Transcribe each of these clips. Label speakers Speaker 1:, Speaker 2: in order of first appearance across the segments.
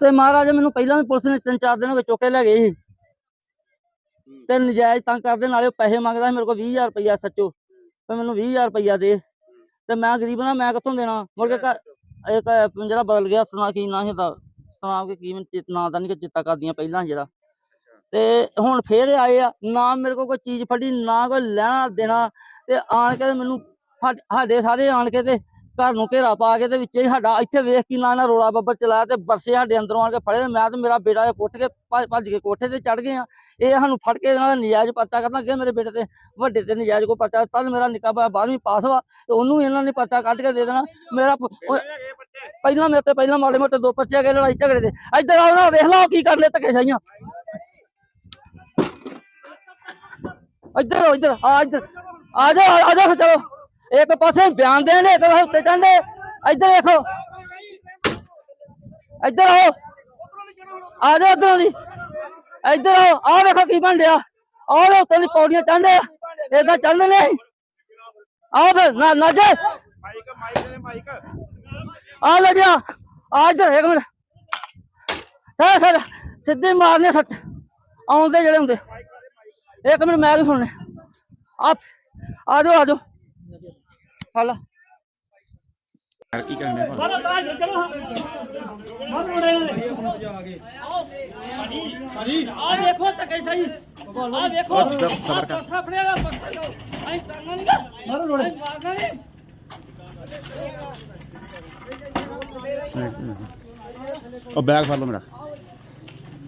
Speaker 1: ਤੇ ਮਹਾਰਾਜ ਮੈਨੂੰ ਪਹਿਲਾਂ ਵੀ ਪੁਲਿਸ ਨੇ ਤਿੰਨ ਚਾਰ ਦਿਨ ਹੋ ਗਏ ਚੁੱਕ ਕੇ ਲੈ ਗਏ ਸੀ। ਤੇ ਨਜਾਇਜ਼ ਤੰਗ ਕਰਦੇ ਨਾਲੇ ਉਹ ਪੈਸੇ ਮੰਗਦਾ ਸੀ ਮੇਰੇ ਕੋਲ 20000 ਰੁਪਇਆ ਸੱਚੋ। ਤੇ ਮੈਨੂੰ 20000 ਰੁਪਇਆ ਦੇ। ਤੇ ਮੈਂ ਗਰੀਬ ਨਾ ਮੈਂ ਕਿੱਥੋਂ ਦੇਣਾ? ਮੁੜ ਕੇ ਇੱਕ ਜਿਹੜਾ ਬਦਲ ਗਿਆ ਸੁਣਾ ਕੀ ਨਾਂ ਸੀ ਉਹਦਾ? ਸੁਣਾ ਕੇ ਕੀ ਨਾਂ ਦਾ ਨਹੀਂ ਕਿ ਚਿੱਤਾ ਕਰਦੀਆਂ ਪਹਿਲਾਂ ਜਿਹੜਾ। ਤੇ ਹੁਣ ਫੇਰ ਆਏ ਆ ਨਾ ਮੇਰੇ ਕੋਲ ਕੋਈ ਚੀਜ਼ ਫੜੀ ਨਾ ਕੋਈ ਲੈਣਾ ਦੇਣਾ। ਤੇ ਆਣ ਕੇ ਮੈਨੂੰ ਸਾਡੇ ਸਾਰੇ ਆਣ ਕੇ ਤੇ ਘਰ ਨੂੰ ਘੇਰਾ ਪਾ ਕੇ ਤੇ ਵਿੱਚ ਹੀ ਸਾਡਾ ਇੱਥੇ ਵੇਖ ਕੀ ਨਾ ਰੋਲਾ ਬੱਬਰ ਚਲਾਇਆ ਤੇ ਬਰਸੇ ਸਾਡੇ ਅੰਦਰੋਂ ਆਣ ਕੇ ਫੜੇ ਮੈਂ ਤੇ ਮੇਰਾ ਬੇਟਾ ਉੱਠ ਕੇ ਭੱਜ ਕੇ ਕੋਠੇ ਤੇ ਚੜ ਗਏ ਆ ਇਹ ਸਾਨੂੰ ਫੜ ਕੇ ਇਹਨਾਂ ਦਾ ਨਜਾਇਜ਼ ਪਰਚਾ ਕਰਨਾ, ਅੱਗੇ ਮੇਰੇ ਬੇਟੇ ਤੇ ਵੱਡੇ ਤੇ ਨਜਾਇਜ਼ ਕੋ ਪਰਚਾ, ਤਦ ਮੇਰਾ ਨਿੱਕਾ ਭਾਈ 12ਵੀਂ ਪਾਸ ਵਾ ਤੇ ਉਹਨੂੰ ਇਹਨਾਂ ਨੇ ਪਰਚਾ ਕੱਢ ਕੇ ਦੇ ਦੇਣਾ। ਮੇਰਾ ਪਹਿਲਾਂ ਮੇਰੇ ਤੇ ਪਹਿਲਾਂ ਮਾੜੇ ਮੋਟੇ ਦੋ ਪਰਚੇ ਕੇ ਲੜਾਈ ਝਗੜੇ ਦੇ। ਇੱਧਰ ਆਓ ਨਾ, ਵੇਖ ਲਓ ਕੀ ਕਰਨੇ ਧੱਕੇ ਸਾਈਆਂ ਇੱਧਰ ਆਓ, ਇੱਧਰ, ਆ ਇੱਧਰ। ਆ ਜਾਓ ਆ ਜਾਓ ਚਲੋ। ਇੱਕ ਪਾਸੇ ਬਿਆਨ ਦੇਣ ਇੱਕ ਪਾਸੇ ਉੱਤੇ ਚੜ੍ਹਨੇ ਇੱਧਰ ਦੇਖੋ ਇੱਧਰ ਆਓ। ਆ ਜਾਓ ਇੱਧਰੋਂ ਦੀ। ਇੱਧਰ ਆਓ। ਆ ਵੇਖੋ ਕੀ ਬਣ ਰਿਹਾ। ਆਹ ਲੋ ਉੱਤੇ ਦੀ ਪੌੜੀਆਂ ਚੜ੍ਹਦੇ ਏਦਾਂ ਚੜ੍ਹਦੇ ਨੇ ਆਓ ਫਿਰ ਨਾ ਨਾ ਜੇ
Speaker 2: ਮਾਈਕ ਮਾਈਕ ਦੇ ਮਾਈਕ
Speaker 1: ਆ ਲੈ ਜਾ। ਆ ਇੱਧਰ, ਇੱਕ ਮਿੰਟ। ਹੈ ਸਰ, ਸਿੱਧੇ ਮਾਰਨੇ ਸੱਚ। ਆਉਂਦੇ ਜਿਹੜੇ ਹੁੰਦੇ। ਇੱਕ ਮਿੰਟ, ਮੈਂ ਵੀ ਸੁਣਨੇ। ਆ ਆ ਜਾਓ ਆ ਜਾਓ। ਹਲਾ
Speaker 2: ਕੀ ਕਰਨੇ
Speaker 1: ਆ ਵੇਖੋ ਤੱਕੇ ਸਹੀ ਆ ਵੇਖੋ ਆ ਪਾਸਾ ਫੜਿਆ ਪਾਸਾ ਲੋ ਐਂ ਕਰਨਾ ਨਹੀਂ ਮਾਰੋ ਰੋੜੇ ਮਾਰਨਾ ਨਹੀਂ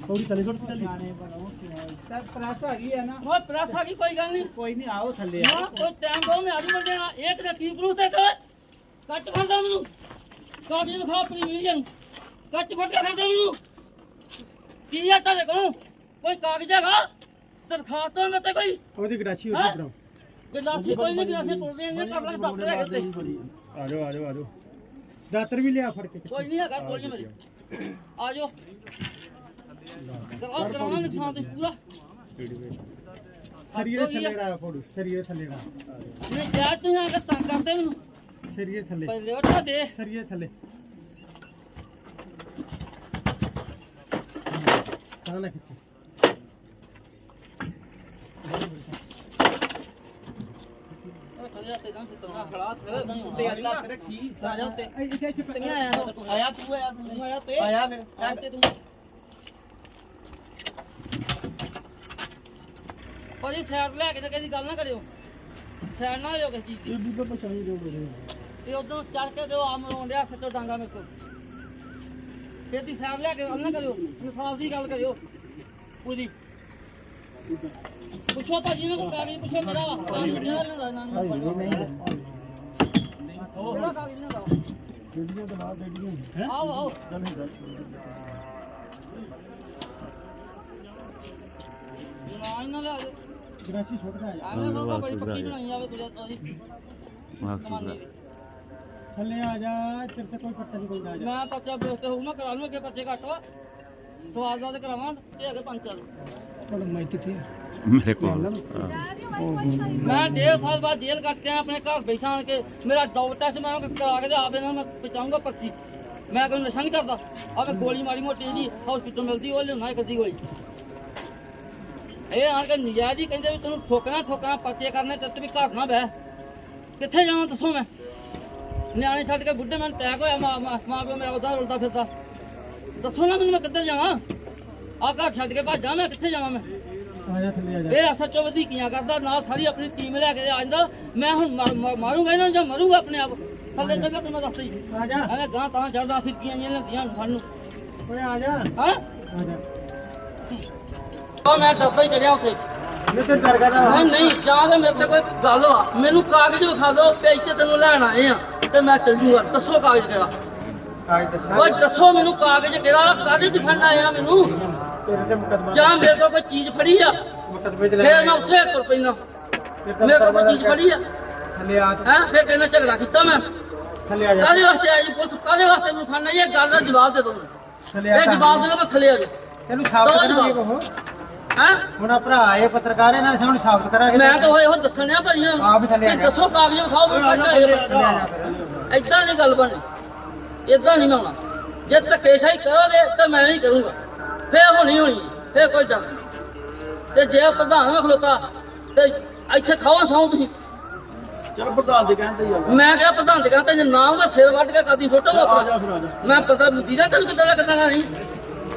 Speaker 2: ਉਹ ਬੈਗ ਫੜ ਲਓ ਮੇਰਾ
Speaker 3: ਪ੍ਰੈਸ ਹੈਗੀ ਹੈ ਨਾ?
Speaker 1: ਉਹ ਪ੍ਰੈਸ ਆ ਗਈ ਕੋਈ ਗੱਲ ਨਹੀਂ।
Speaker 3: ਕੋਈ ਨਹੀਂ ਆਓ ਥੱਲੇ
Speaker 1: ਨਾ ਕੋਈ ਟਾਈਮ ਦੋ ਮੈਂ ਆਜੂ ਬੰਦੇ ਨਾਲ ਇੱਕ ਦਾ ਕੀ ਪ੍ਰੂਫ ਤੇ ਕਰ ਕੱਟ ਖੜਦਾ ਮੈਨੂੰ। ਕਾਗਜ਼ ਵਿਖਾ ਆਪਣੀ ਮਿਲੀਅਨ ਕੱਟ ਫੜ ਕੇ ਖੜਦਾ ਮੈਨੂੰ। ਕੀ ਆ ਤੁਹਾਡੇ ਕੋਲ? ਕੋਈ ਕਾਗਜ਼ ਹੈਗਾ? ਦਰਖਾਸਤ ਮੈਂ ਤੇ ਕੋਈ?
Speaker 3: ਉਹਦੀ ਗਰਾਸ਼ੀ
Speaker 1: ਹੈਂ? ਗਲਾਸੀ ਕੋਈ ਨਹੀਂ ਗਲਾਸੀ ਟੁੱਟਦੇ ਇੰਨੇ ਕਰ ਲਾਂਗੇ ਡਾਕਟਰ ਹੈਗੇ ਤੇ
Speaker 3: ਆ ਜਾਓ ਆ ਜਾਓ ਆ ਜਾਓ। ਦਾਤਰ ਵੀ ਲਿਆ ਫੜ ਕੇ।
Speaker 1: ਕੋਈ ਨਹੀਂ ਹੈਗਾ ਕੋਈ ਮੇਰੇ। ਆ ਜਾਓ। ਕਰਾਓ ਕਰਾਉਣਾ ਨੁਕਸਾਨ ਤੇ ਪੂਰਾ।
Speaker 3: ਸਰੀਏ ਥੱਲੇ ੜਾ ਫੋੜੂ ਸਰੀਏ ਥੱਲੇ ੜਾ
Speaker 1: ਨਹੀਂ ਜਾ ਤੁਸੀਂ ਆ ਕੇ ਤੰਗ ਕਰਦੇ ਮੈਨੂੰ
Speaker 3: ਸਰੀਏ ਥੱਲੇ।
Speaker 1: ਪਹਿਲੇ ਉੱਠਾ ਦੇ।
Speaker 3: ਸਰੀਏ ਥੱਲੇ। ਤਾਂ ਨਾ ਖਿੱਚ।
Speaker 1: ਉਹ ਤੇ
Speaker 4: ਆਇਆ ਤੂੰ ਆਇਆ ਤੂੰ ਆਇਆ ਤੇ। ਆਇਆ ਫਿਰ। ਤੇ ਤੂੰ।
Speaker 1: ਭਾਜੀ ਸਾਈਡ ਲੈ ਕੇ ਤੇ ਕਿਸੇ ਦੀ ਗੱਲ ਨਾ ਕਰਿਓ। ਸਾਈਡ ਨਾ ਲਿਓ ਕਿਸੇ ਚੀਜ਼ ਦੀ।
Speaker 3: ਇਹ ਵੀ ਪਛਾਣੀ ਜੋ ਬੋਲੇ
Speaker 1: ਤੇ ਉਦੋਂ ਚੜ ਕੇ ਦਿਓ ਆਮ ਰੋਂਦਿਆ ਸੱਤੋ ਡਾਂਗਾ ਮੇਰੇ ਕੋਲ। ਫਿਰ ਦੀ ਸਾਈਡ ਲੈ ਕੇ ਗੱਲ ਨਾ ਕਰਿਓ ਇਨਸਾਫ ਦੀ ਗੱਲ ਕਰਿਓ। ਪੂਰੀ ਪੁੱਛੋ ਭਾਜੀ ਨੇ ਕੋਈ ਕਾਗਜ਼ ਪੁੱਛੋ ਮੇਰਾ ਕਾਗਜ਼ ਕਿਹੜਾ ਲੈਣਾ ਇਹਨਾਂ ਨੂੰ ਕਿਹੜਾ ਕਾਗਜ਼ ਲੈਣਾ
Speaker 3: ਜਿਹੜੀਆਂ ਦਵਾ ਜਿਹੜੀਆਂ
Speaker 1: ਆਓ ਆਓ। ਨਾ ਇਹਨਾਂ ਲਿਆ ਦੇ
Speaker 3: ਗਰਾਸ਼ੀ ਛੁੱਟ ਜਾ
Speaker 1: ਆਵੇਂ ਬੋਲੋ ਬੜੀ ਪੱਕੀ ਬਣਾਈ ਜਾਵੇ ਕੁਝ ਉਹਦੀ ਕਮਾਨੀ ਦੀ
Speaker 3: ਥੱਲੇ ਆ ਜਾ ਤੇਰੇ ਤੇ ਕੋਈ ਪੱਤਾ ਨਹੀਂ ਕੋਈ ਆ ਜਾ।
Speaker 1: ਮੈਂ ਪਰਚਾ ਬੇਸ ਤੇ ਹੋਊ ਨਾ ਕਰਾ ਲੂੰ ਅੱਗੇ ਪਰਚੇ ਘੱਟ ਵਾ। ਸਵਾਲ ਦਾ ਤੇ ਕਰਾਵਾਂ ਤੇ ਅੱਗੇ ਪੰਜ ਚਾਰ।
Speaker 3: ਤੁਹਾਡਾ ਮਾਈਕ ਕਿੱਥੇ ਹੈ
Speaker 2: ਮੇਰੇ ਕੋਲ।
Speaker 1: ਮੈਂ ਡੇਢ ਸਾਲ ਬਾਅਦ ਜੇਲ੍ਹ ਕੱਟ ਕੇ ਆਇਆ, ਆਪਣੇ ਘਰ ਬੈਠਾ ਆਣ ਕੇ। ਮੇਰਾ ਡੌਗ ਟੈਸਟ ਮੈਂ ਉਹਨੂੰ ਕਰਾ ਕੇ ਤੇ ਆਪ ਇਹਨਾਂ ਨੂੰ ਮੈਂ ਪਹੁੰਚਾਊਂਗਾ ਪਰਚੀ। ਮੈਂ ਕੋਈ ਨਸ਼ਾ ਨਹੀਂ ਕਰਦਾ। ਆਵੇ ਗੋਲੀ ਮਾੜੀ ਮੋਟੀ ਜੀ ਹਸਪੀਟਲ ਮਿਲਦੀ ਉਹ ਲਿਆਉਣਾ ਇੱਕ ਅੱਧੀ ਗੋਲੀ। ਇਹ ਆਣ ਕੇ ਨਜਾਇਜ਼ ਹੀ ਕਹਿੰਦੇ ਵੀ ਤੈਨੂੰ ਠੋਕਣਾ ਠੋਕਣਾ ਪਰਚੇ ਕਰਨੇ ਤੇ ਵੀ ਘਰ ਨਾ ਬਹਿ। ਕਿੱਥੇ ਜਾਵਾਂ ਦੱਸੋ ਮੈਂ? ਨਿਆਣੇ ਛੱਡ ਕੇ ਬੁੱਢੇ ਮੈਨੂੰ ਟੈਕ ਹੋਇਆ ਮਾਂ ਮਾਂ ਮਾਂ ਪਿਓ ਮੇਰਾ ਉਦਾਂ ਰੁਲਦਾ ਫਿਰਦਾ। ਦੱਸੋ ਨਾ ਮੈਨੂੰ ਮੈਂ ਕਿੱਧਰ ਜਾਵਾਂ? ਆ ਘਰ ਛੱਡ ਕੇ ਭੱਜਾਂ ਮੈਂ ਕਿੱਥੇ ਜਾਵਾਂ ਮੈਂ?
Speaker 3: ਆ ਆ
Speaker 1: ਇਹ ਐਸਐਚਓ ਵਧੀਕੀਆਂ ਕਰਦਾ ਨਾਲ ਸਾਰੀ ਆਪਣੀ ਟੀਮ ਲੈ ਕੇ ਆ ਜਾਂਦਾ। ਮੈਂ ਹੁਣ ਮਰ- ਮਰ- ਮਾਰੂੰਗਾ ਇਹਨਾਂ ਨੂੰ ਜਾਂ ਮਰੂੰਗਾ ਆਪਣੇ ਆਪ? ਥੱਲੇ ਚੱਲ ਤੂੰ ਮੈਂ ਦੱਸ ਦੀ
Speaker 3: ਆ ਜਾ।
Speaker 1: ਐਵੇਂ ਗਾਂ ਤਾਂ ਚੜਦਾ ਫਿਰਕੀਆਂ ਜਿਹੀਆਂ ਲੈਂਦੀਆਂ ਸਾਨੂੰ।
Speaker 3: ਓਏ ਆ ਜਾ।
Speaker 1: ਹਾਂ?
Speaker 3: ਆ ਜਾ।
Speaker 1: ਉਹ ਮੈਂ ਡੱਬਾ ਹੀ ਚੜਿਆ ਉੱਥੇ।
Speaker 3: ਮੈਂ ਤੇ ਡਰ ਗਿਆ
Speaker 1: ਨਹੀਂ ਨਹੀਂ ਜਾਂ ਤੇ ਮੇਰੇ ਤੇ ਕੋਈ ਗੱਲ ਵਾ। ਮੈਨੂੰ ਕਾਗਜ਼ ਵਿਖਾ ਦਿਓ ਵੀ ਇੱਥੇ ਤੈਨੂੰ ਲੈਣ ਆਏ ਆ ਤੇ ਮੈਂ ਚੱਲ ਜੂਗਾ ਦੱਸੋ ਕਾਗਜ਼ ਕਿਹੜਾ?
Speaker 3: ਆਜ ਦੱਸਾਂ।
Speaker 1: ਓਏ ਦੱਸੋ ਮੈਨੂੰ ਕਾਗਜ਼ ਕਿਹੜਾ? ਕਾਗਜ਼ ਦਿਖਾਣ ਆਇਆ ਮੈਨੂੰ?
Speaker 3: ਤੇਰੇ ਤੇ ਮੁਕਦਮਾ
Speaker 1: ਜਾਂ ਮੇਰੇ ਕੋਲ ਕੋਈ ਚੀਜ਼ ਫੜੀ ਆ?
Speaker 3: ਮੁਕਦਮੇ ਚ ਲੈ
Speaker 1: ਫੇਰ ਮੈਂ ਉਸੇ ਤੁਰ ਪੈਣਾ
Speaker 3: ਫਿਰ ਤਾਂ
Speaker 1: ਮੇਰੇ ਕੋਲ ਕੋਈ ਚੀਜ਼ ਫੜੀ ਆ?
Speaker 3: ਥੱਲੇ ਆ
Speaker 1: ਹੈਂ? ਫੇਰ ਕਹਿੰਦਾ ਝਗੜਾ ਕੀਤਾ ਮੈਂ?
Speaker 3: ਥੱਲੇ ਆ ਜਾ।
Speaker 1: ਕਾਹਦੇ ਵਾਸਤੇ ਆਈ ਪੁਲਿਸ? ਕਾਹਦੇ ਵਾਸਤੇ ਮੈਨੂੰ ਫੜਨਾ ਇਹ ਗੱਲ ਦਾ ਜਵਾਬ ਦੇ ਦੋ
Speaker 3: ਥੱਲੇ ਆ
Speaker 1: ਇਹ ਜਵਾਬ ਦੇ ਦੋ ਮੈਂ ਥੱਲੇ ਆ ਜਾ।
Speaker 3: ਤੈਨੂੰ
Speaker 1: ਦੋ
Speaker 3: ਕਰਾਂਗੇ
Speaker 1: ਜਵਾਬ। ਹੈਂ?
Speaker 3: ਹੁਣ ਆ ਭਰਾ ਆਏ ਪੱਤਰਕਾਰ ਇਹਨਾਂ ਦੇ ਸਾਹਮਣੇ ਸਾਬਤ ਕਰਾਂਗੇ
Speaker 1: ਮੈਂ ਤਾਂ ਉਹ ਦੱਸਣ ਆ ਭਾਈ
Speaker 3: ਆਪ ਹੀ ਥੱਲੇ ਆ
Speaker 1: ਵੀ
Speaker 3: ਜਾ।
Speaker 1: ਦੱਸੋ ਕਾਗਜ਼ ਵਿਖਾਓ ਮੈਂ ਕੱਢ ਏਦਾਂ ਨਹੀਂ ਗੱਲ ਬਣਨੀ। ਏਦਾਂ ਨਹੀਂ ਮੈਂ ਆਉਣਾ। ਜੇ ਧੱਕੇਸ਼ਾਹੀ ਕਰੋਗੇ ਤਾਂ ਮੈਂ ਨਹੀਂ ਕਰੂੰਗਾ। ਫੇਰ ਹੋਣੀ ਹੋਣੀ ਹੈ, ਫੇਰ ਕੋਈ ਡਰ ਨਹੀਂ। ਤੇ ਜੇ ਪ੍ਰਧਾਨ ਨਾ ਖਲੋਤਾ ਤੇ ਇੱਥੇ ਖਾਵਾ ਸੌਂ ਤੁਸੀਂ।
Speaker 2: ਚਲ ਪ੍ਰਧਾਨ ਦੇ ਕਹਿੰਦੇ ਹੀ ਆ।
Speaker 1: ਮੈਂ ਕਿਹਾ ਪ੍ਰਧਾਨ ਦੇ ਕਹਿੰਦਾ ਜੇ ਨਾ ਉਹਦਾ ਸਿਰ ਵੱਢ ਕੇ ਕਦੀ ਸੁੱਟਾਂਗਾ
Speaker 2: ਆ ਜਾ ਫਿਰ ਆ ਜਾ।
Speaker 1: ਮੈਂ ਪਤਾ ਦੀਦਾ ਤੈਨੂੰ ਕਿੱਦਾਂ ਦਾ ਕਿੱਦਾਂ ਦਾ ਨਹੀਂ।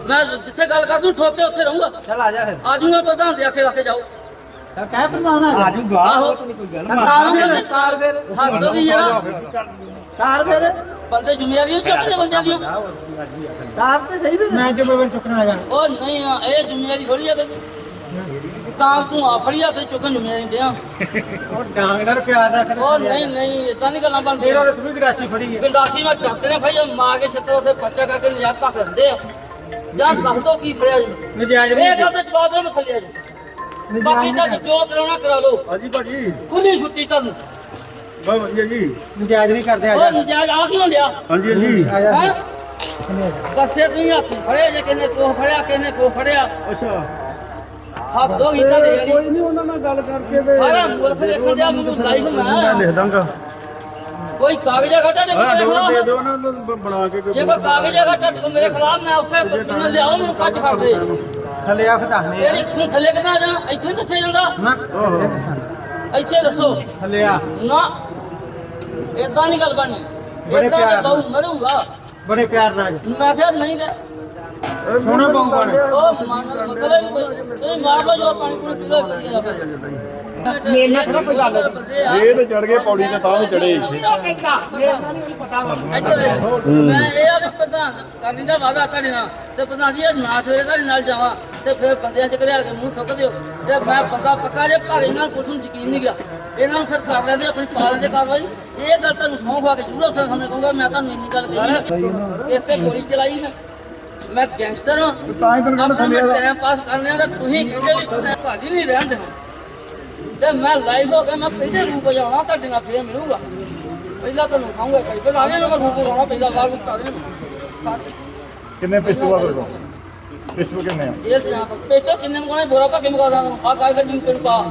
Speaker 1: ਮੈਂ ਜਿੱਥੇ ਗੱਲ ਕਰ ਦੂੰ ਠੋਕ ਕੇ ਉੱਥੇ ਰਹੂੰਗਾ।
Speaker 3: ਚੱਲ ਆ ਜਾ ਫਿਰ।
Speaker 1: ਆ ਜਾਊਂਗਾ ਪ੍ਰਧਾਨ ਦੇ ਆਖੇ ਰੱਖ ਕੇ ਜਾਓ
Speaker 3: ਕਹਿ ਪ੍ਰਧਾਨ ਆ ਜੂਗਾ।
Speaker 1: ਆਹੋ।
Speaker 3: ਕੋਈ ਗੱਲ
Speaker 1: ਕਾਰ ਫਿਰ। ਕਾਰ ਫਿਰ। ਹੱਦ ਹੋ ਗਈ ਯਾਰ
Speaker 3: ਕਾਰ ਫਿਰ।
Speaker 1: ਬੰਦੇ ਜ਼ਿੰਮੇਵਾਰੀਆਂ ਚੁੱਕਦੇ ਬੰਦਿਆਂ ਦੀਆਂ
Speaker 3: ਕਾਰ ਤੇ ਸਹੀ ਵੀ ਮੈਂ ਜਿਵੇਂ ਚੁੱਕਣਾ ਹੈਗਾ?
Speaker 1: ਉਹ ਨਹੀਂ ਆ ਇਹ ਜ਼ਿੰਮੇਵਾਰੀ ਥੋੜੀ ਆ ਤੇ। ਤਾਂ ਤੂੰ ਆ ਫੜੀਆ ਤੇ ਚੁੱਕਣ ਜ਼ਿੰਮੇਵਾਰੀ ਦਿਆਂ
Speaker 3: ਉਹ ਡਾਂਗਰ ਪਿਆਰ ਦਾ ਕਰ
Speaker 1: ਉਹ ਨਹੀਂ ਨਹੀਂ ਇਦਾਂ ਨਹੀਂ ਗੱਲਾਂ
Speaker 3: ਫੇਰ
Speaker 1: ਬਣਦੀਆਂ
Speaker 3: ਉਹ ਤੂੰ ਗਰਾਸੀ ਫੜੀ ਹੈ
Speaker 1: ਗੰਡਾਸੀ ਨਾਲ ਡਾਕਟਰ ਨੇ ਫੜਿਆ ਮਾਰ ਕੇ ਛੱਤਰ ਉੱਥੇ ਪੱਚਾ ਕਰਕੇ ਨਜ਼ਾਰ ਤੱਕ ਦਿੰਦੇ ਆ। ਜਾਂ ਦੱਸ ਦੋ ਕੀ ਫੜਿਆ ਜੀ।
Speaker 3: ਨਜਾਇਜ਼
Speaker 1: ਇਹ ਗੱਲ ਤੇ ਜਵਾਬ ਦੇ ਮੈਂ ਥੱਲੇ ਜੀ। ਬਾਕੀ ਤਾਂ ਜੋ ਕਰਾਉਣਾ ਕਰਾ ਲਓ।
Speaker 2: ਹਾਂਜੀ ਭਾਜੀ।
Speaker 1: ਖੁੱਲੀ ਛੁੱਟੀ ਤੁਹਾਨੂੰ
Speaker 2: ਬਹੁਤ ਵਧੀਆ ਜੀ।
Speaker 3: ਨਜਾਇਜ਼ ਨਹੀਂ ਕਰਦੇ ਆ
Speaker 1: ਉਹ
Speaker 3: ਜਾ।
Speaker 1: ਨਜਾਇਜ਼ ਆ ਕਿਉਂ ਲਿਆ?
Speaker 2: ਹਾਂਜੀ ਹਾਂਜੀ।
Speaker 3: ਆ ਜਾ।
Speaker 1: ਹੈ? ਬੱਸੇ ਤੁਸੀਂ ਹੱਥ ਫੜਿਆ ਜੇ ਕਿਨੇ ਕੋ ਫੜਿਆ ਕਿਨੇ ਕੋ ਫੜਿਆ।
Speaker 2: ਅੱਛਾ।
Speaker 1: ਹੱਥ ਦੋ ਗੀਤਾ ਦੇ ਯਾਰੀ
Speaker 2: ਕੋਈ ਨਹੀਂ ਉਹਨਾਂ ਨਾਲ ਗੱਲ ਕਰਕੇ ਤੇ
Speaker 1: ਸਾਰਾ ਮੁਲਕ ਮੈਨੂੰ ਲਾਈਵ
Speaker 2: ਮੈਂ ਲਿਖ ਦਾਂਗਾ।
Speaker 1: ਕੋਈ ਕਾਗਜ਼ ਘਟਾ ਦੇ
Speaker 2: ਹਾਂ
Speaker 1: ਮੇਰੇ
Speaker 2: ਡੋਰ ਦੇ ਦਿਓ ਉਹਨਾਂ ਨੂੰ ਬਣਾ ਕੇ ਕੋਈ
Speaker 1: ਜੇ ਕੋਈ ਕਾਗਜ਼ ਘਟਾ ਦੇ ਮੇਰੇ ਖਿਲਾਫ ਮੈਂ ਉਸੇ ਬੰਦੇ ਨੂੰ ਲਿਆਓ ਮੈਨੂੰ ਕੱਚ ਫੜ ਦੇ।
Speaker 3: ਥੱਲੇ ਆ ਦੱਸਨੇ
Speaker 1: ਤੇਰੀ ਤੂੰ ਥੱਲੇ ਕਿੱਦਾਂ ਜਾ? ਇੱਥੇ ਨੀ ਦੱਸਿਆ ਜਾਂਦਾ।
Speaker 3: ਨਾ
Speaker 1: ਇੱਥੇ ਦੱਸੋ
Speaker 3: ਥੱਲੇ ਆ।
Speaker 1: ਨਾ ਇਦਾਂ ਨਹੀਂ ਗੱਲ ਬਣਨੀ
Speaker 3: ਬੜੇ
Speaker 1: ਇਦਾਂ
Speaker 3: ਪਿਆਰ
Speaker 1: ਤਾਂ ਬਹੁ ਮਰੂਗਾ।
Speaker 3: ਬੜੇ ਪਿਆਰ ਨਾਲ।
Speaker 1: ਮੈਂ ਕਿਹਾ ਨਹੀਂ ਤੇ
Speaker 3: ਸੋਹਣਾ ਬਹੁ ਬਣ।
Speaker 1: ਉਹ ਮੰਨ ਮਤਲਬ ਕੋਈ ਮਾਰ ਲਓ ਜੋ ਪਾਣੀ ਪੂਣੀ ਪੀਓ ਕਰੀਏ ਜਾਂ ਫਿਰ ਮੇਰੇ ਨਾਲ ਤਾਂ ਕੋਈ ਗੱਲ
Speaker 2: ਇਹ ਤੇ ਚੜ ਗਏ ਪੌੜੀ ਤੇ ਤਾਂ ਵੀ ਚੜੇ
Speaker 1: ਮੈਂ ਇਹ ਆ ਵੀ ਪ੍ਰਧਾਨ ਕਰਨੀ ਦਾ ਵਾਦਾ ਤੁਹਾਡੇ ਨਾਲ। ਤੇ ਪ੍ਰਧਾਨ ਜੀ ਇਹ ਨਾ ਸਵੇਰੇ ਤੁਹਾਡੇ ਨਾਲ ਜਾਵਾਂ ਤੇ ਫਿਰ ਬੰਦਿਆਂ ਚ ਘਰਿਆ ਕੇ ਮੂੰਹ ਠੁੱਕ ਦਿਓ। ਤੇ ਮੈਂ ਬੰਦਾ ਪੱਕਾ ਜੇ ਪਰ ਇਹਨਾਂ ਨੂੰ ਕੁਛ ਨੂੰ ਯਕੀਨ ਨਹੀਂ ਗਿਆ ਇਹਨਾਂ ਨੂੰ ਫਿਰ ਕਰ ਲੈਂਦੇ ਆਪਣੀ ਪਾਲਣ ਦੇ ਕਾਰਵਾਈ। ਇਹ ਗੱਲ ਤੁਹਾਨੂੰ ਸੌਂ ਖਵਾ ਕੇ ਜ਼ਰੂਰ ਅਫਸਰ ਸਾਹਮਣੇ ਕਹੂੰਗਾ ਮੈਂ ਤੁਹਾਨੂੰ ਇੰਨੀ ਗੱਲ ਕਹੀ ਤੇ ਗੋਲੀ ਚਲਾਈ ਮੈਂ ਮੈਂ ਗੈਂਗਸਟਰ ਹਾਂ।
Speaker 2: ਤਾਂ ਹੀ
Speaker 1: ਟਾਈਮ ਪਾਸ ਕਰਨੇ ਦਾ ਤੁਸੀਂ ਕਹਿੰਦੇ ਵੀ ਭਾਜੀ ਨਹੀਂ ਰਹਿਣ ਦੇਣਾ। ਤੇ ਮੈਂ ਲਾਈਵ ਹੋ ਗਿਆ ਮੈਂ ਪਹਿਲੇ ਰੂਪ ਜਾਣਾ ਤੁਹਾਡੇ ਨਾਲ ਫੇਰ ਮਿਲੂਗਾ। ਪਹਿਲਾਂ ਤੁਹਾਨੂੰ ਖਾਊਂਗਾ ਕਈ ਪਹਿਲਾਂ ਆਲੇ ਮੈਂ ਰੂਪ ਲਾਉਣਾ ਪਹਿਲਾਂ ਬਾਹਰ ਵਿੱਚ ਕਾਦੇ ਸਾਰੇ
Speaker 2: ਕਿੰਨੇ ਪਿੱਛੂ ਆ ਫਿਰ ਕੋ ਪਿੱਛੂ ਕਿੰਨੇ ਆ?
Speaker 1: ਇਹ ਤੇ ਆਪਾਂ ਪੇਟੋ ਕਿੰਨੇ ਮਗਾਣੇ ਬੋਰਾ ਪਾ ਕੇ ਮਗਾ ਦਾਂ ਆ ਕਾਲ ਗੱਡੀ ਨੂੰ ਪਾ।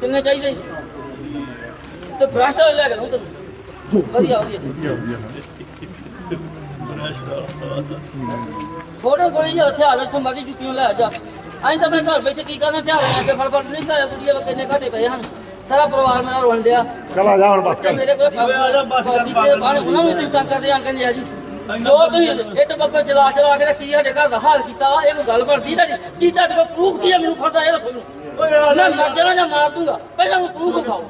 Speaker 1: ਕਿੰਨੇ ਚਾਹੀਦੇ? ਜੀ? ਤੇ ਬ੍ਰਸ਼ਟ ਲੈ ਕੇ ਦਊਂ ਤੈਨੂੰ। ਵਧੀਆ ਵਧੀਆ।
Speaker 2: ਵਧੀਆ ਵਧੀਆ।
Speaker 1: ਥੋੜੇ ਕੋਲੇ ਜਿਹਾ ਹਥਿਆਰ ਇੱਥੋਂ ਮਰਜ਼ੀ ਜੁੱਤੀਆਂ ਲੈ ਜਾ। ਅਸੀਂ ਤਾਂ ਆਪਣੇ ਘਰ ਵਿੱਚ ਕੀ ਕਰਨਾ ਲੈ ਕੇ ਫੜ ਫੜ ਨਹੀਂ ਘਰ ਕੁੜੀਆਂ ਵਾ ਕਿੰਨੇ ਘਾਟੇ ਪਏ ਹਨ। ਸਾਰਾ ਪਰਿਵਾਰ ਮੇਰਾ ਰੋਣ ਡਿਆ।
Speaker 2: ਚਲ ਆ ਜਾ ਹੁਣ ਬਸ
Speaker 1: ਤੇ
Speaker 2: ਕਰ।
Speaker 1: ਮੇਰੇ ਕੋਲ ਆ ਜਾ ਬਸ ਕਰ ਉਹਨਾਂ ਨੂੰ ਤੁਸੀਂ ਤੰਗ ਕਰਦੇ ਆਂ ਕਹਿੰਦੇ ਆ ਜੀ ਜੋ ਤੁਸੀਂ ਇੱਟ ਬੱਬੇ ਚਲਾ ਚਲਾ ਕੇ ਕੀ ਸਾਡੇ ਘਰ ਦਾ ਹਾਲ ਕੀਤਾ ਇਹ ਕੋਈ ਗੱਲ ਬਣਦੀ ਤੁਹਾਡੀ ਕੀ ਤੁਹਾਡੇ ਕੋਲ ਪ੍ਰੂਫ ਕੀ ਹੈ ਮੈਨੂੰ ਫੜਦਾ ਇਹ
Speaker 2: ਆ
Speaker 1: ਮੈਂ ਮਰ ਜਾਣਾ ਜਾਂ ਮਾਰ ਦੂੰਗਾ ਪਹਿਲਾਂ ਮੈਨੂੰ ਪ੍ਰੂਫ ਦਿਖਾਓ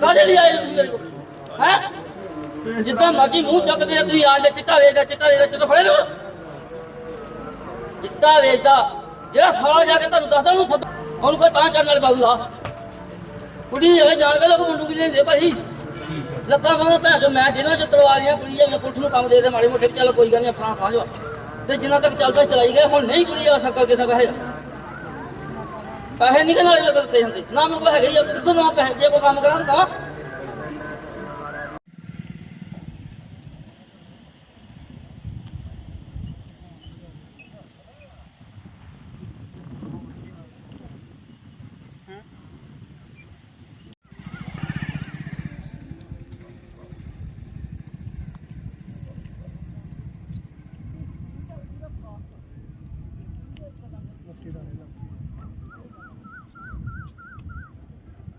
Speaker 1: ਕਾਹਦੇ ਲਈ ਆਏ ਤੁਸੀਂ ਮੇਰੇ ਕੋਲ? ਹੈ? ਜਿੱਦਾਂ ਮਰਜ਼ੀ ਮੂੰਹ ਚੱਕਦੇ ਤੁਸੀਂ ਆ ਜਾ ਚਿੱਟਾ ਵੇਚਦਾ ਚਿੱਟਾ ਵੇਚਦਾ ਚਿੱਟਾ ਫੜੇ ਲੋ ਚਿੱਟਾ ਵੇਚਦਾ। ਜਿਹੜਾ ਸਾਲਾ ਜਾ ਕੇ ਤੁਹਾਨੂੰ ਦੱਸਦਾ, ਉਹਨੂੰ ਸੱਦ ਉਹਨੂੰ ਕੋਈ ਤਾਂ ਚੜਨ ਵਾਲੇ ਬਾਬੂ ਆ। ਕੁੜੀ ਇਹ ਜਾਣ ਕੇ ਲੋਕ ਮੁੰਡੂ ਕੀ ਲੈਂਦੇ ਭਾਈ? ਲੱਤਾਂ ਮਾਰੋ ਭੈਣ ਜੋ ਮੈਂ ਜਿਹਨਾਂ ਚ ਤਲਵਾਰੀਆਂ ਕੁੜੀ ਮੈਂ ਪੁਲਿਸ ਨੂੰ ਕੰਮ ਦੇ ਦੇ, ਮਾੜੇ ਮੋਟੇ ਚੱਲ ਕੋਈ ਗੱਲ ਨਹੀਂ ਫਰਾਂ ਸਾਂਝੋ। ਤੇ ਜਿੰਨਾ ਤੱਕ ਚੱਲਦਾ ਚਲਾਈ ਗਏ ਹੁਣ ਨਹੀਂ ਕੁੜੀ ਆ ਸਕਲ ਕਿਦਾਂ ਪੈਸੇ ਪੈਸੇ ਨਹੀਂ ਕਿ ਨਾਲੇ ਲੋਕ ਹੁੰਦੇ। ਨਾ ਮੇਰੇ ਕੋਲ ਹੈਗੇ ਹੀ ਆ, ਕਿੱਥੋਂ ਨਾ ਪੈਸੇ, ਜੇ ਕੋਈ ਕੰਮ ਕਰਾਂ ਤਾਂ।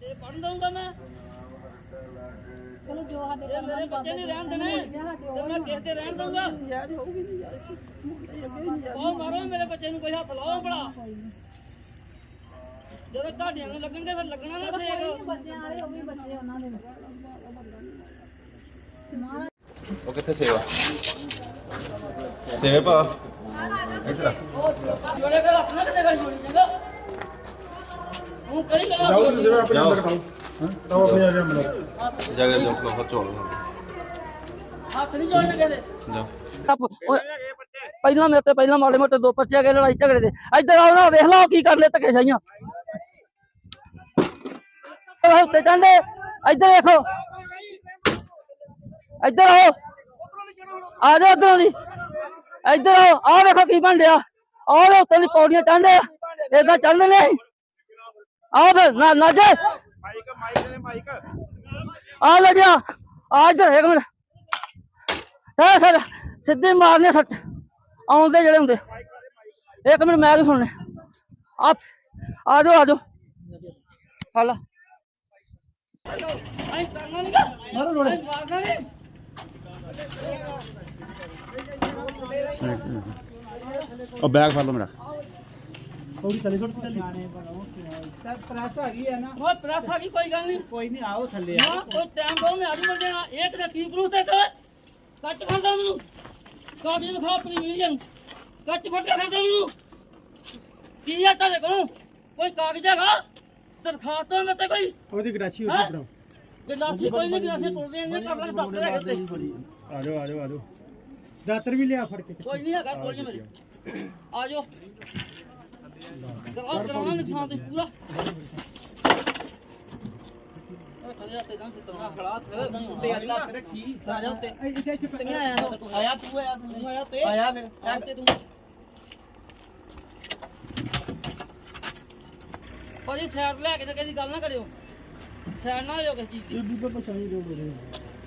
Speaker 1: ਤੇ ਪੜਨ ਦਊਂਗਾ ਮੈਂ।
Speaker 5: ਚਲੋ ਜੋ ਸਾਡੇ
Speaker 1: ਇਹ ਮੇਰੇ ਬੱਚੇ ਨਹੀਂ ਰਹਿਣ ਦੇਣੇ ਤੇ ਮੈਂ ਕਿਸੇ ਦੇ ਰਹਿਣ ਦਊਂਗਾ।
Speaker 5: ਯਾਰ ਹੋਊਗੀ ਨਹੀਂ ਯਾਰ।
Speaker 1: ਉਹ ਮਾਰੋ ਮੇਰੇ ਬੱਚੇ ਨੂੰ ਕੋਈ ਹੱਥ ਲਾਓ ਬੜਾ ਜਦੋਂ ਤੁਹਾਡੀਆਂ ਨੂੰ ਲੱਗਣਗੇ ਫਿਰ ਲੱਗਣਾ ਨਾ ਸੇਕ।
Speaker 5: ਬੱਚਿਆਂ ਵਾਲੇ ਉਹ ਵੀ ਬੱਚੇ ਉਹਨਾਂ ਦੇ।
Speaker 6: ਉਹ ਕਿੱਥੇ ਸੇਵਾ? ਸੇਵ? ਆ ਇੱਧਰ ਆ।
Speaker 1: ਜੋੜੇ ਕੇ ਰੱਖਣਾ ਕਿਤੇ ਗੱਲ ਜੋੜੀ ਚੰਗਾ ਉਹ ਕਰੀ ਗੱਲ
Speaker 6: ਜਾਓ
Speaker 2: ਤਾਂ ਆਪਣੇ ਆ ਜਾ ਮਿਲੋ
Speaker 6: ਜਗ੍ਹਾ ਜੋ ਲੋਕ ਚੋਲ
Speaker 1: ਹੱਥ ਨਹੀਂ ਜੋੜਨ ਕਹਿੰਦੇ
Speaker 6: ਜਾ
Speaker 1: ਪਹਿਲਾਂ ਮੇਰੇ ਤੇ ਪਹਿਲਾਂ ਮਾੜੇ ਮੋਟੇ ਦੋ ਪਰਚੇ ਗਏ ਲੜਾਈ ਝਗੜੇ ਦੇ ਇੱਧਰ ਆਓ ਨਾ ਵੇਖ ਲਓ ਕੀ ਕਰਨੇ ਧੱਕੇ ਸਾਈਆਂ ਉਹ ਉੱਤੇ ਚੰਡੇ ਇੱਧਰ ਵੇਖੋ ਇੱਧਰ ਆਓ ਆ ਜਾਓ ਇੱਧਰੋਂ ਦੀ ਇੱਧਰ ਆਓ ਆਹ ਵੇਖੋ ਕੀ ਬਣ ਡਿਆ ਆਹ ਦੇ ਉੱਤੇ ਦੀ ਪੌੜੀਆਂ ਚੰਡੇ ਏਦਾਂ ਚੱਲਦੇ ਨੇ ਆਓ ਫਿਰ, ਨਾ ਨਾ ਜੇ।
Speaker 2: ਮਾਈਕ ਮਾਈਕ ਦੇ ਮਾਈਕ
Speaker 1: ਆ ਲੈ ਜਾ ਆ ਇੱਧਰ ਇੱਕ ਮਿੰਟ ਹੈ ਸਰ ਸਿੱਧੇ ਮਾਰਨੇ ਸੱਚ। ਆਉਂਦੇ ਜਿਹੜੇ ਹੁੰਦੇ। ਇੱਕ ਮਿੰਟ, ਮੈਂ ਕੀ ਸੁਣਨੇ? ਆ ਆ ਆ
Speaker 2: ਉਹ ਬੈਗ ਫੜ ਲਓ ਮੇਰਾ।
Speaker 3: ਥੋੜੀ ਥੱਲੇ ਛੋੜ ਥੱਲੇ। ਸਰ ਪ੍ਰੈਸ ਆ ਗਈ ਹੈ ਨਾ।
Speaker 1: ਉਹ ਪ੍ਰੈਸ ਆ ਗਈ ਕੋਈ ਗੱਲ ਨਹੀਂ।
Speaker 3: ਕੋਈ ਨਹੀਂ ਆਓ ਥੱਲੇ
Speaker 1: ਨਾ ਕੋਈ। ਟਾਈਮ ਦੋ ਮੈਂ ਆਜੂ ਬੰਦੇ ਨਾਲ ਇੱਕ ਦਾ ਕੀ ਪ੍ਰੂਫ ਤੇ ਕੱਟ ਕਰਦਾ ਮੈਨੂੰ। ਕਾਗਜ਼ ਵਿਖਾ ਆਪਣੀ ਮਿਲੀਅਨ ਕੱਟ ਫੜ ਕੇ ਕਰਦਾ ਮੈਨੂੰ। ਕੀ ਆ ਤੁਹਾਡੇ ਕੋਲ? ਕੋਈ ਕਾਗਜ਼ ਹੈਗਾ? ਦਰਖਾਸਤ ਮੈਂ ਤੇ ਕੋਈ?
Speaker 3: ਉਹਦੀ ਗਰਾਸ਼ੀ
Speaker 1: ਹੈਂ?
Speaker 3: ਉੱਤੇ
Speaker 1: ਗਲਾਸੀ ਕੋਈ ਨਹੀਂ ਗਲਾਸੀ ਟੁੱਟਦੇ ਨੇ ਕਰ ਲੈਣ ਡਾਕਟਰ ਹੈਗੇ ਤੇ।
Speaker 3: ਆ ਜਾਓ ਆ ਜਾਓ ਆ ਜਾਓ। ਦਾਤਰ ਵੀ ਲਿਆ ਫੜ ਕੇ।
Speaker 1: ਕੋਈ ਨਹੀਂ ਹੈਗਾ ਕੋਈ ਮੇਰੀ ਆ ਜਾਓ। ਕਰਾਉ ਕਰਾਉਣਾ ਨੁਕਸਾਨ ਤੇ ਪੂਰਾ। ਉਹ ਖੜੇ ਹੱਥੇ ਨਾ ਸੁੱਟਣਾ ਖੜਾ
Speaker 4: ਤੇ ਅੱਜ ਲੱਤ ਰੱਖੀ। ਆ ਜਾ ਉੱਤੇ।
Speaker 3: ਇੱਥੇ ਇੱਥੇ
Speaker 4: ਨਹੀਂ ਆਇਆ ਨਾ ਆਇਆ ਤੂੰ। ਆਇਆ ਤੂੰ ਆਇਆ ਤੇ। ਆਇਆ ਫਿਰ ਟੈਗ ਤੇ ਤੂੰ।
Speaker 1: ਭਾਜੀ ਸਾਈਡ ਲੈ ਕੇ ਤੇ ਕਿਸੇ ਗੱਲ ਨਾ ਕਰਿਓ। ਸਾਈਡ ਨਾ ਹੋ ਕਿਸੇ ਚੀਜ਼ ਦੀ।
Speaker 3: ਪਛਾਣੀ ਜੋ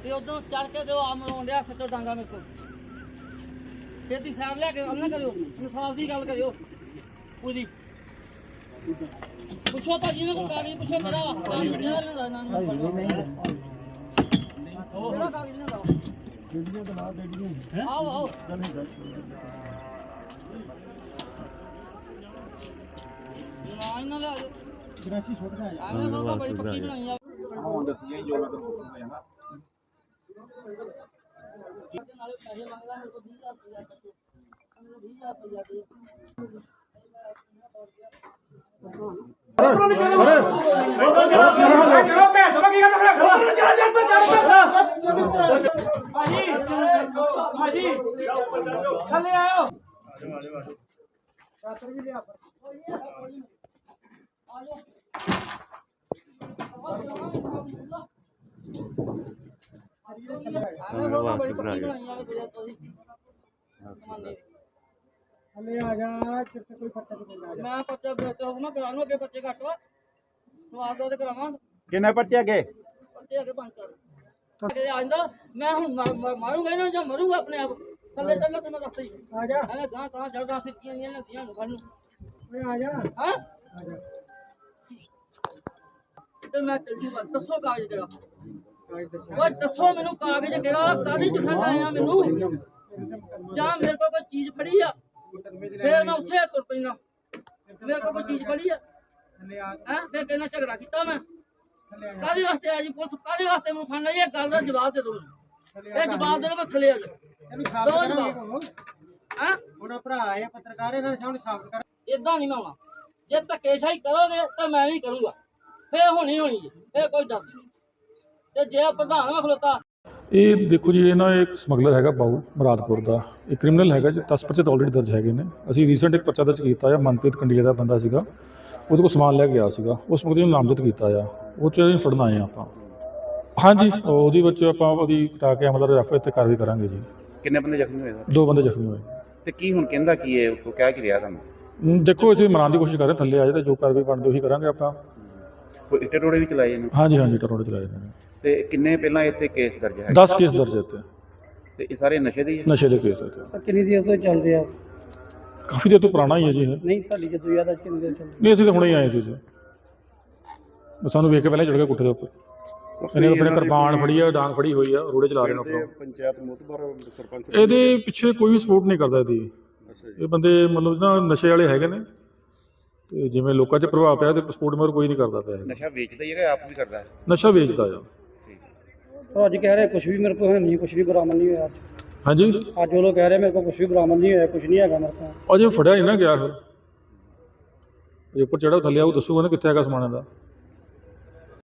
Speaker 1: ਤੇ ਉਦੋਂ ਚੜ ਕੇ ਦਿਓ ਆ ਮਰੋਂ ਡਿਆ ਸੱਤੋ ਡਾਂਗਾ ਮੇਰੇ ਕੋਲ। ਫਿਰ ਦੀ ਸਾਈਡ ਲੈ ਕੇ ਗੱਲ ਨਾ ਕਰਿਓ ਇਨਸਾਫ ਦੀ ਗੱਲ ਕਰਿਓ। ਪੂਰੀ ਪੁੱਛੋ ਭਾਜੀ ਨੇ ਕੋਈ ਕਾਗਜ਼ ਪੁੱਛੋ ਮੇਰਾ ਕਾਗਜ਼ ਕਿਹੜਾ ਲੈਣਾ ਨਾ? ਕਿਹੜਾ ਕਾਗਜ਼ ਲੈਣਾ ਆਓ ਆਓ। ਨਾ ਇਹਨਾਂ ਲੈ ਆਜੋ
Speaker 3: ਗਰਾਸ਼ੀ ਛੋੜ ਕੇ ਆ ਜਾ
Speaker 1: ਐਵੇਂ ਬੋਲਦਾ ਬੜੀ ਪੱਕੀ ਬਣਾਈ ਆ।
Speaker 2: ਹੁਣ ਦੱਸੀਆਂ ਜੋ ਮੈਂ ਤੈਨੂੰ ਪੁੱਛਣਾ
Speaker 1: ਨਾਲੇ ਪੈਸੇ ਮੰਗਦਾ, ਮੇਰੇ ਕੋਲ 20000 ਰੁਪਇਆ ਤੱਕ ਮੈਨੂੰ 20000 ਰੁਪਇਆ ਦੇ
Speaker 3: ਦਾਤਰ ਵੀ ਲਿਆ ਫੜ
Speaker 1: ਧੰਨਵਾਦ ਬੜੀ ਪੱਕੀ ਬਣਾਈ ਆ। ਬੜਿਆ ਤੋਦੀ
Speaker 3: ਥੱਲੇ ਆ ਜਾ ਕਿਤੇ ਕੋਈ ਫੱਟਾ ਨਹੀਂ ਪੈਂਦਾ ਆ ਜਾ।
Speaker 1: ਮੈਂ ਪੱਤੇ ਬੇਟੇ ਹੋ ਨਾ ਕਰਾ ਲੂ ਅੱਗੇ ਪੱਤੇ ਘੱਟ ਵਾ। ਸਵਾਦ ਦੋ ਤੇ ਕਰਾਵਾਂ।
Speaker 2: ਕਿੰਨੇ ਪਰਚੇ ਅੱਗੇ?
Speaker 1: ਪੱਤੇ ਅੱਗੇ ਪੰਜ ਚਾਰ। ਤੇ ਆਂਦਾ ਮੈਂ ਹੁਣ ਮਾ- ਮਾ- ਮਾਰੂੰਗਾ ਇਹਨਾਂ ਨੂੰ ਜਾਂ ਮਰੂੰਗਾ ਆਪਣੇ ਆਪ? ਥੱਲੇ ਦੱਸ ਹੀ
Speaker 3: ਆ ਜਾ।
Speaker 1: ਐਵੇਂ ਗਾਂ ਗਾਂ ਚੜਦਾ ਫਿਰਤੀਆਂ ਨਹੀਂ ਲੱਗੀਆਂ ਨੂੰ ਖਾਨੂੰ
Speaker 3: ਓਏ ਆ ਜਾ।
Speaker 1: ਹਾਂ?
Speaker 3: ਆ ਜਾ।
Speaker 1: ਤੇ ਮੈਂ ਚੱਲ ਜੂਗਾ ਦੱਸੋ
Speaker 3: ਕਾਜ ਦੱਸਿਆ
Speaker 1: ਓਏ ਦੱਸੋ ਮੈਨੂੰ ਕਾਗਜ਼ ਕਿਹੜਾ ਕਾਹਦੀ ਜਫਾ ਆਇਆ ਮੈਨੂੰ? ਜਾਂ ਮੇਰੇ ਕੋਲ ਕੋਈ ਚੀਜ਼ ਫੜੀ ਆ? ਫੇਰ ਮੈਂ ਉੱਥੇ ਤੁਰ ਪੈਣਾ ਮੇਰੇ ਕੋਲ ਕੋਈ ਚੀਜ਼ ਫੜੀ ਆ? ਹੈ? ਫੇਰ ਕਿਹਨਾਂ ਝਗੜਾ ਕੀਤਾ ਮੈਂ? ਕਾਹਦੇ ਵਾਸਤੇ ਆ ਜੀ ਪੁਲਿਸ? ਕਾਹਦੇ ਵਾਸਤੇ ਮੈਨੂੰ ਫੜਨਾ? ਇਹ ਗੱਲ ਦਾ ਜਵਾਬ ਦੇ ਦੋ ਇਹ ਜਵਾਬ ਦੇ ਦੋ ਮੈਂ ਥੱਲੇ ਆ ਜਾ ਦੋ ਜਵਾਬ ਹੈ?
Speaker 3: ਉਹਦਾ ਭਰਾ ਹੈ ਪੱਤਰਕਾਰ ਇਹਨਾਂ ਸਾਹਮਣੇ ਸਾਫ਼ ਕਰ।
Speaker 1: ਇਦਾਂ ਨਹੀਂ ਮੈਂ ਆਉਣਾ। ਜੇ ਧੱਕੇਸ਼ਾਹੀ ਕਰੋਗੇ ਤਾਂ ਮੈਂ ਵੀ ਕਰੂੰਗਾ। ਫੇਰ ਹੋਣੀ ਹੋਣੀ ਜੀ ਇਹ ਕੋਈ ਡਰ ਨਹੀਂ। ਤੇ ਜੇ ਪ੍ਰਧਾਨ ਖਲੋਤਾ
Speaker 7: ਇਹ ਦੇਖੋ ਜੀ ਇਹ ਨਾ ਇੱਕ ਸਮਗਲਰ ਹੈਗਾ ਬਾਉ ਮੁਰਾਦਪੁਰ ਦਾ। ਇਹ ਕ੍ਰਿਮੀਨਲ ਹੈਗਾ ਜੀ 10 ਪਰਚੇ ਤਾਂ ਆਲਰੇਡੀ ਦਰਜ ਹੈਗੇ ਨੇ। ਅਸੀਂ ਰੀਸੈਂਟ ਇੱਕ ਪਰਚਾ ਦਰਜ ਕੀਤਾ ਆ ਮਨਪ੍ਰੀਤ ਕੰਡੀਆ ਦਾ ਬੰਦਾ ਸੀਗਾ। ਉਹਦੇ ਕੋਲ ਸਮਾਨ ਲੈ ਕੇ ਗਿਆ ਸੀਗਾ। ਉਸ ਮੁਕਦੇ ਨੂੰ ਨਾਮਜ਼ਦ ਕੀਤਾ ਆ। ਉਹ ਚ ਅਸੀਂ ਫੜਨ ਆਏ ਆ ਆਪਾਂ। ਹਾਂਜੀ ਉਹਦੀ ਵਿੱਚ ਆਪਾਂ ਉਹਦੀ ਕਟਾ ਕੇ ਅਮਲ ਰੈਫਰ ਤੇ ਕਾਰਵਾਈ ਕਰਾਂਗੇ ਜੀ।
Speaker 2: ਕਿੰਨੇ ਬੰਦੇ ਜ਼ਖਮੀ ਹੋਏ? ਸਰ
Speaker 7: ਦੋ ਬੰਦੇ ਜ਼ਖਮੀ ਹੋਏ।
Speaker 2: ਤੇ ਕੀ ਹੁਣ ਕਹਿੰਦਾ ਕੀ ਹੈ ਉਹ ਕਹਿ ਕੀ ਰਿਹਾ ਤੁਹਾਨੂੰ?
Speaker 7: ਦੇਖੋ ਅਸੀਂ ਮਨਾਉਣ ਦੀ ਕੋਸ਼ਿਸ਼ ਕਰ ਰਹੇ ਥੱਲੇ ਆ ਜਾਏ ਤੇ ਜੋ ਕਾਰਵਾਈ ਬਣਦੀ ਉਹੀ ਕਰਾਂਗੇ ਆਪਾਂ।
Speaker 2: ਕੋਈ ਇੱਟੇ ਟੋੜੇ ਵੀ ਚਲਾਏ ਨੇ?
Speaker 7: ਹਾਂਜੀ ਹਾਂਜੀ ਟਰੋੜੇ ਚਲਾਏ ਨੇ।
Speaker 2: ਤੇ ਕਿੰਨੇ ਪਹਿਲਾਂ ਇੱਥੇ ਕੇਸ ਦਰਜ ਹੈ
Speaker 7: 10 ਕੇਸ ਦਰਜ ਹੈ ਇੱਥੇ।
Speaker 2: ਤੇ ਇਹ ਸਾਰੇ ਨਸ਼ੇ ਦੇ ਹੀ ਹੈ?
Speaker 7: ਨਸ਼ੇ ਦੇ ਕੇਸ ਇੱਥੇ।
Speaker 3: ਕਿੰਨੀ ਦੇਰ ਤੋਂ ਚੱਲ ਰਿਹਾ
Speaker 7: ਕਾਫੀ ਦੇਰ ਤੋਂ ਪੁਰਾਣਾ ਹੀ ਹੈ ਜੀ ਇਹ।
Speaker 3: ਨਹੀਂ ਤੁਹਾਡੀ ਜਦੋਂ ਯਾਦ ਆ ਕਿੰਨੀ ਦੇਰ
Speaker 7: ਨਹੀਂ ਅਸੀਂ ਤਾਂ ਹੁਣੇ ਹੀ ਆਏ ਸੀ ਜੀ। ਬਸ ਸਾਨੂੰ ਵੇਖ ਕੇ ਪਹਿਲਾਂ ਚੜ ਗਿਆ ਕੁੱਠੇ ਦੇ ਉੱਪਰ। ਇਹਨੇ ਆਪਣੇ ਕਿਰਪਾਨ ਫੜੀ ਆ ਡਾਂਗ ਫੜੀ ਹੋਈ ਆ ਰੋੜੇ ਚਲਾ ਰਹੇ ਨੇ ਆਪਣਾ।
Speaker 2: ਪੰਚਾਇਤ ਮੁਤਬਰ ਸਰਪੰਚ
Speaker 7: ਇਹਦੇ ਪਿੱਛੇ ਕੋਈ ਵੀ ਸਪੋਰਟ ਨਹੀਂ ਕਰਦਾ ਇਹਦੀ। ਇਹ ਬੰਦੇ ਮਤਲਬ ਨਾ ਨਸ਼ੇ ਵਾਲੇ ਹੈਗੇ ਨੇ। ਤੇ ਜਿਵੇਂ ਲੋਕਾਂ 'ਚ ਪ੍ਰਭਾਵ ਪਿਆ ਤੇ ਸਪੋਰਟ ਮਰ ਕੋਈ ਨਹੀਂ ਕਰਦਾ ਪਿਆ। ਇਹ।
Speaker 2: ਨਸ਼ਾ ਵੇਚਦਾ ਹੀ ਹੈਗਾ ਆਪ ਵੀ ਕਰਦਾ ਹੈ।
Speaker 7: ਨਸ਼ਾ ਵੇਚਦਾ ਆ।
Speaker 3: ਉਹ ਅੱਜ ਕਹਿ ਰਹੇ ਕੁਝ ਵੀ ਮੇਰੇ ਕੋਲ ਹੈ ਨਹੀਂ ਕੁਝ ਵੀ ਬਰਾਮਦ ਨਹੀਂ ਹੋਇਆ ਅੱਜ।
Speaker 7: ਹਾਂਜੀ?
Speaker 3: ਅੱਜ ਉਹ ਲੋਕ ਕਹਿ ਰਹੇ ਮੇਰੇ ਕੋਲ ਕੁਝ ਵੀ ਬਰਾਮਦ ਨਹੀਂ ਹੋਇਆ ਕੁਝ ਨਹੀਂ ਹੈਗਾ ਮੇਰੇ ਕੋਲ।
Speaker 7: ਅਜੇ ਫੜਿਆ ਨਹੀਂ ਨਾ ਗਿਆ ਫਿਰ ਉੱਪਰ ਚੜਾ ਥੱਲੇ ਆਉ ਦੱਸੂਗਾ ਨਾ ਕਿੱਥੇ ਹੈਗਾ ਸਮਾਨ ਇਹਦਾ।